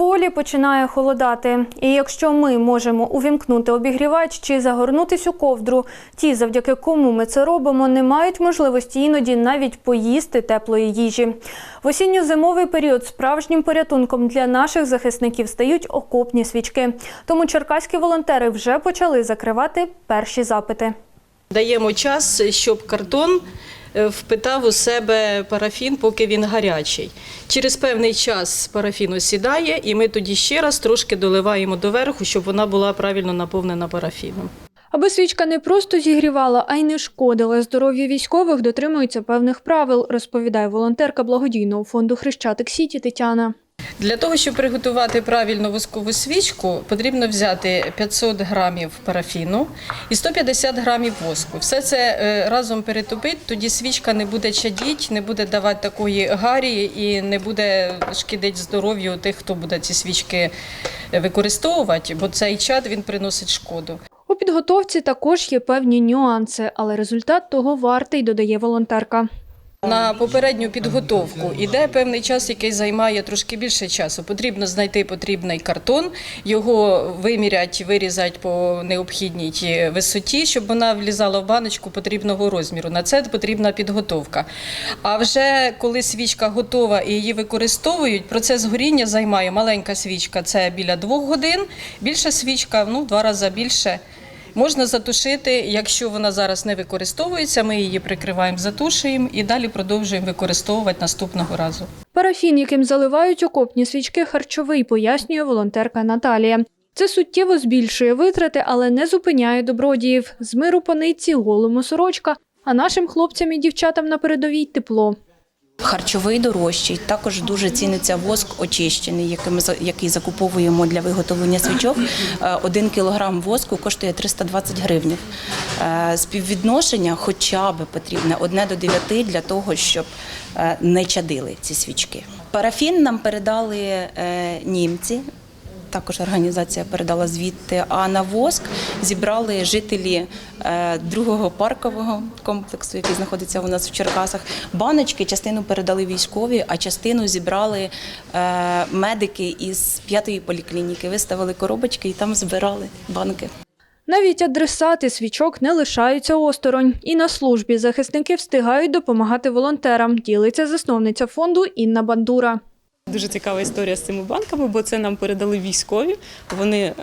Поволі починає холодати. І якщо ми можемо увімкнути обігрівач чи загорнутись у ковдру, ті, завдяки кому ми це робимо, не мають можливості іноді навіть поїсти теплої їжі. В осінньо-зимовий період справжнім порятунком для наших захисників стають окопні свічки. Тому черкаські волонтери вже почали закривати перші запити. Даємо час, щоб картон впитав у себе парафін, поки він гарячий. Через певний час парафін осідає, і ми тоді ще раз трошки доливаємо доверху, щоб вона була правильно наповнена парафіном. Аби свічка не просто зігрівала, а й не шкодила здоров'ю військових, дотримуються певних правил, розповідає волонтерка благодійного фонду Хрещатик Сіті Тетяна. Для того, щоб приготувати правильно воскову свічку, потрібно взяти 500 грамів парафіну і 150 грамів воску. Все це е, разом перетопити, тоді свічка не буде чадіть, не буде давати такої гарі і не буде шкідити здоров'ю тих, хто буде ці свічки використовувати, бо цей чад він приносить шкоду. У підготовці також є певні нюанси, але результат того вартий, додає волонтерка. На попередню підготовку іде певний час, який займає трошки більше часу. Потрібно знайти потрібний картон, його виміряти, вирізати по необхідній висоті, щоб вона влізала в баночку потрібного розміру. На це потрібна підготовка. А вже коли свічка готова і її використовують, процес горіння займає маленька свічка це біля двох годин, більша свічка ну в два рази більше. Можна затушити, якщо вона зараз не використовується, ми її прикриваємо, затушуємо і далі продовжуємо використовувати наступного разу. Парафін, яким заливають окопні свічки, харчовий, пояснює волонтерка Наталія. Це суттєво збільшує витрати, але не зупиняє добродіїв. З миру по нитці, голому сорочка, а нашим хлопцям і дівчатам на передовій тепло. Харчовий дорожчий, також дуже ціниться воск очищений, який ми за- який закуповуємо для виготовлення свічок. Е, Один кілограм воску коштує 320 гривень. Співвідношення хоча б потрібне одне до дев'яти для того, щоб е, не чадили ці свічки. Парафін нам передали е, німці. Також організація передала звідти. А на воск зібрали жителі е, другого паркового комплексу, який знаходиться у нас в Черкасах. Баночки частину передали військові, а частину зібрали е, медики із п'ятої поліклініки. Виставили коробочки і там збирали банки. Навіть адресати свічок не лишаються осторонь. І на службі захисники встигають допомагати волонтерам, ділиться засновниця фонду Інна Бандура. Дуже цікава історія з цими банками, бо це нам передали військові. Вони е,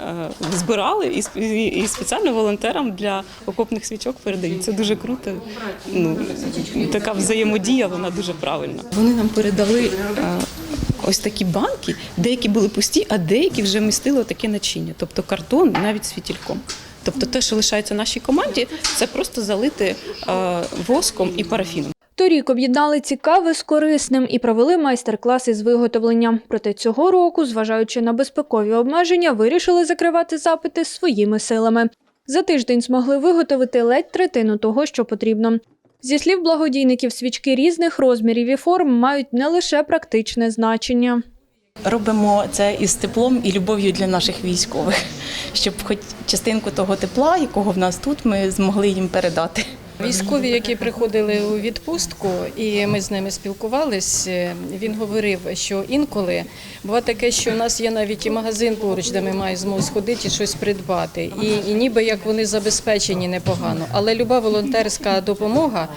збирали і, сп- і, і спеціально волонтерам для окопних свічок передають. Це дуже круто. Ну така взаємодія, вона дуже правильна. Вони нам передали е, ось такі банки, деякі були пусті, а деякі вже містили таке начиння, тобто картон, навіть світільком. Тобто те, що лишається нашій команді, це просто залити е, воском і парафіном. Торік об'єднали цікаве з корисним і провели майстер-класи з виготовлення. Проте цього року, зважаючи на безпекові обмеження, вирішили закривати запити своїми силами. За тиждень змогли виготовити ледь третину того, що потрібно. Зі слів благодійників, свічки різних розмірів і форм мають не лише практичне значення. Робимо це із теплом і любов'ю для наших військових, щоб хоч частинку того тепла, якого в нас тут, ми змогли їм передати. Військові, які приходили у відпустку, і ми з ними спілкувались, е, він говорив, що інколи буває таке, що у нас є навіть і магазин поруч, де ми маємо змогу сходити і щось придбати. І, і ніби як вони забезпечені непогано. Але люба волонтерська допомога,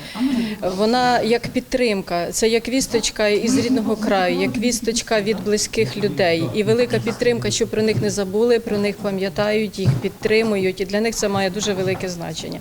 вона як підтримка, це як вісточка із рідного краю, як вісточка від близьких людей. І велика підтримка, що про них не забули, про них пам'ятають, їх підтримують. І для них це має дуже велике значення.